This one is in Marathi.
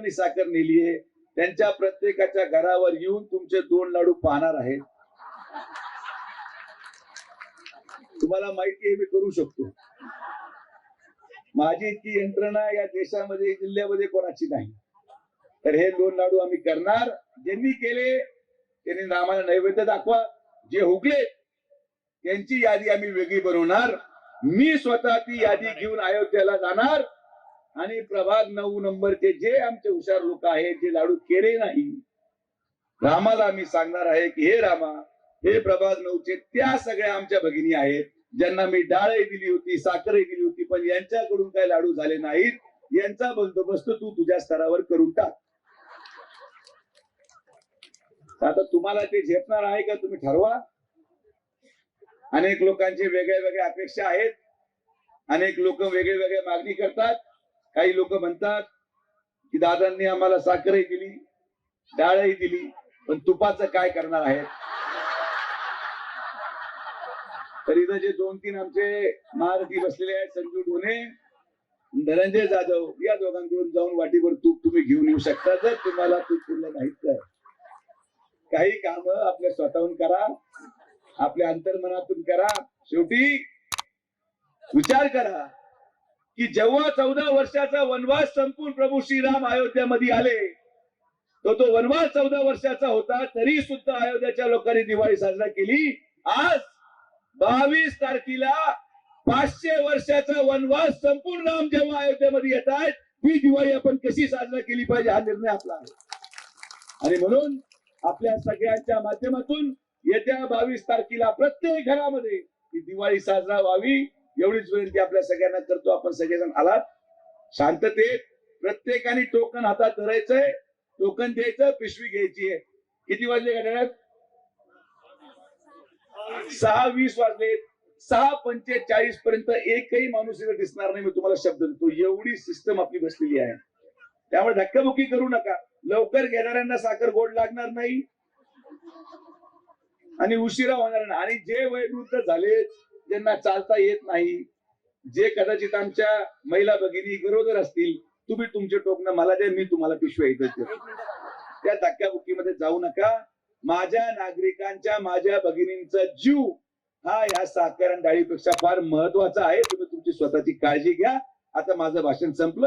लोकांनी साखर नेलीये. त्यांच्या प्रत्येकाच्या घरावर येऊन तुमचे दोन लाडू पाहणार आहेत. तुम्हाला माहिती आहे मी करू शकतो. माझी इतकी यंत्रणा या देशामध्ये जिल्ह्यामध्ये कोणाची नाही. तर हे दोन लाडू आम्ही करणार. ज्यांनी केले त्यांनी आम्हाला नैवेद्य दाखवा. जे हुकले त्यांची यादी आम्ही वेगळी बनवणार. मी स्वतः ती यादी घेऊन अयोध्येला जाणार. आणि प्रभाग नऊ नंबरचे जे आमचे हुशार लोक आहेत जे लाडू केले नाही रामाला आम्ही सांगणार आहे की हे रामा हे प्रभाग नऊचे त्या सगळ्या आमच्या भगिनी आहेत ज्यांना मी डाळही दिली होती साखरही दिली होती पण यांच्याकडून काही लाडू झाले नाहीत. यांचा बंदोबस्त तू तुझ्या स्तरावर करून टाक. आता तुम्हाला ते झेपणार आहे का तुम्ही ठरवा. अनेक लोकांचे वेगळ्या वेगळ्या अपेक्षा आहेत. अनेक लोक वेगळे वेगळे मागणी करतात. काही लोक म्हणतात की दादांनी आम्हाला साखरही दिली डाळही दिली पण तुपाचं काय करणार आहेत? तर इथं जे दोन तीन आमचे महारथी बसलेले आहेत संजू ढोणे धनंजय जाधव या दोघांकडून जाऊन वाटीवर तूप तुम्ही घेऊन येऊ शकता जर तुम्हाला तूप पुरलं नाही तर. काही काम आपल्या स्वतःहून करा आपल्या अंतर्मनातून करा. शेवटी विचार करा. की जेव्हा चौदा वर्षाचा वनवास संपून प्रभू श्रीराम अयोध्यामध्ये आले तो तो वनवास चौदा वर्षाचा होता तरी सुद्धा अयोध्याच्या लोकांनी दिवाळी साजरा केली. आज बावीस तारखेला पाचशे वर्षाचा वनवास संपूर्ण राम जेव्हा अयोध्येमध्ये येत आहेत ही दिवाळी आपण कशी साजरा केली पाहिजे हा निर्णय आपला आहे. आणि म्हणून आपल्या सगळ्यांच्या माध्यमातून येत्या बावीस तारखेला प्रत्येक घरामध्ये ही दिवाळी साजरा व्हावी. एवढीच विनंती आपल्या सगळ्यांना करतो. आपण सगळेजण आलात. शांततेत प्रत्येकाने टोकन हातात धरायचंय. टोकन द्यायचं पिशवी घ्यायची आहे. किती वाजले घड्याळात सहा वीस वाजले. सहा पंचेचाळीस पर्यंत एकही माणूस इथं दिसणार नाही. मी तुम्हाला शब्द देतो. एवढी सिस्टम आपली बसलेली आहे. त्यामुळे धक्काबुक्की करू नका. लवकर घेणाऱ्यांना साखर गोड लागणार नाही. आणि उशिरा होणार नाही. आणि जे वयवृद्ध झाले ज्यांना चालता येत नाही जे कदाचित आमच्या महिला भगिनी गरोदर असतील तुम्ही तुमचे टोकणं मला द्या मी तुम्हाला पिशव्या इथं देतो. त्या धक्काबुक्कीमध्ये जाऊ नका. माझ्या नागरिकांच्या माझ्या भगिनींचा जीव हा या साखर आणि डाळीपेक्षा फार महत्त्वाचा आहे. तुम्ही तुमची स्वतःची काळजी घ्या. आता माझं भाषण संपलं.